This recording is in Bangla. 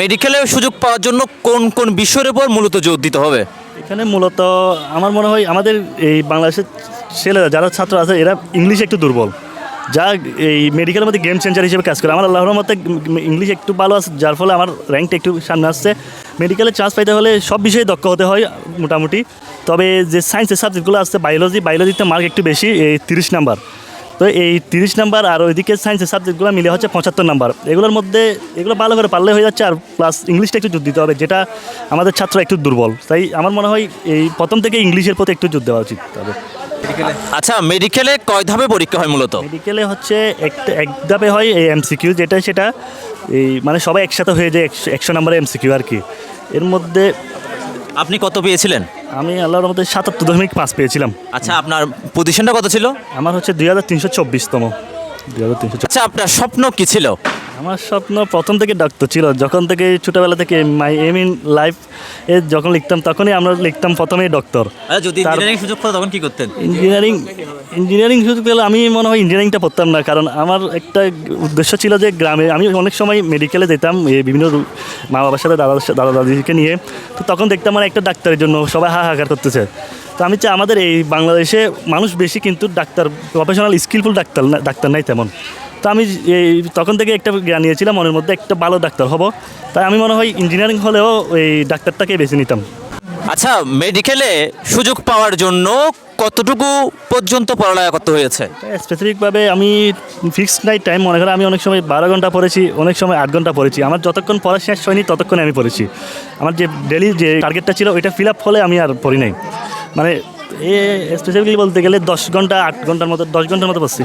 মেডিকেলে সুযোগ পাওয়ার জন্য কোন কোন বিষয়ের উপর মূলত জোর দিতে হবে? এখানে মূলত আমার মনে হয় আমাদের এই বাংলাদেশের ছেলেরা, যারা ছাত্র আছে, এরা ইংলিশ একটু দুর্বল। যা এই মেডিকেলের মধ্যে গেম চেঞ্জার হিসেবে কাজ করে। আমার আল্লাহর মতে ইংলিশ একটু ভালো আছে, যার ফলে আমার র্যাঙ্কটা একটু সামনে আসছে। মেডিকেলে চান্স পাইতে হলে সব বিষয়ে দক্ষ হতে হয় মোটামুটি। তবে যে সায়েন্সের সাবজেক্টগুলো আছে বায়োলজি বায়োলজিতে মার্ক একটু বেশি, এই তিরিশ নাম্বার তো এই তিরিশ নাম্বার আর ওইদিকে সায়েন্সের সাবজেক্টগুলো মিলে হচ্ছে পঁচাত্তর নাম্বার। এগুলোর মধ্যে এগুলো ভালো করে পারলে হয়ে যাচ্ছে আর প্লাস ইংলিশটা একটু জোর দিতে হবে যেটা আমাদের ছাত্র একটু দুর্বল। তাই আমার মনে হয় এই প্রথম থেকে ইংলিশের প্রতি একটু জোর দেওয়া উচিত তবে। আচ্ছা মেডিকেলে কয় ধাপে পরীক্ষা হয় মূলত? মেডিকেলে হচ্ছে একটা এক ধাপে হয় এই এমসিকিউ যেটা সেটা এই মানে সবাই একসাথে হয়ে যায় একশো একশো নাম্বারের এমসিকিউ আর কি। এর মধ্যে আপনি কত পেয়েছিলেন? আমি আল্লাহর মধ্যে সাতাত্তর দশমিক পাঁচ পেয়েছিলাম। আচ্ছা আপনার পজিশনটা কত ছিল? আমার হচ্ছে দুই হাজার তিনশো চব্বিশতম। দুই হাজার তিনশো আচ্ছা আপনার স্বপ্ন কী ছিল? আমার স্বপ্ন প্রথম থেকে ডাক্তার ছিল। যখন থেকে ছোটোবেলা থেকে মাই এম ইন লাইফ এ যখন লিখতাম তখনই আমরা লিখতাম প্রথমেই ডক্টর আচ্ছা, যদি ইঞ্জিনিয়ারিং সুযোগ তখন কি করতেন? ইঞ্জিনিয়ারিং ইঞ্জিনিয়ারিং শুধু পেলে আমি মনে হয় ইঞ্জিনিয়ারিংটা পড়তাম না কারণ আমার একটা উদ্দেশ্য ছিল যে গ্রামে আমি অনেক সময় মেডিকেলে যেতাম বিভিন্ন মা বাবার সাথে দাদা দাদা দাদিকে নিয়ে। তো তখন দেখতাম মানে একটা ডাক্তারের জন্য সবাই হাহাকার করতেছে। তো আমি চাই আমাদের এই বাংলাদেশে মানুষ বেশি কিন্তু ডাক্তার প্রফেশনাল স্কিলফুল ডাক্তার না- ডাক্তার নাই তেমন। তো আমি এই তখন থেকে একটা জ্ঞান নিয়েছিলাম মনের মধ্যে একটা ভালো ডাক্তার হব। তাই আমি মনে হয় ইঞ্জিনিয়ারিং হলেও এই ডাক্তারটাকে বেছে নিতাম। আচ্ছা মেডিকেলে সুযোগ পাওয়ার জন্য কতটুকু পর্যন্ত পড়ালেখা করতে হয়েছে? স্পেসিফিকভাবে আমি ফিক্সড নাই টাইম মনে করেন আমি অনেক সময় বারো ঘণ্টা পড়েছি অনেক সময় আট ঘণ্টা পড়েছি। আমার যতক্ষণ পড়া শেষ হয়নি ততক্ষণে আমি পড়েছি। আমার যে ডেলি যে টার্গেটটা ছিল ওইটা ফিল আপ হলে আমি আর পড়ি নাই। মানে এ স্পেসিফিকলি বলতে গেলে দশ ঘণ্টা আট ঘণ্টার মতো দশ ঘণ্টার মতো পড়ছি।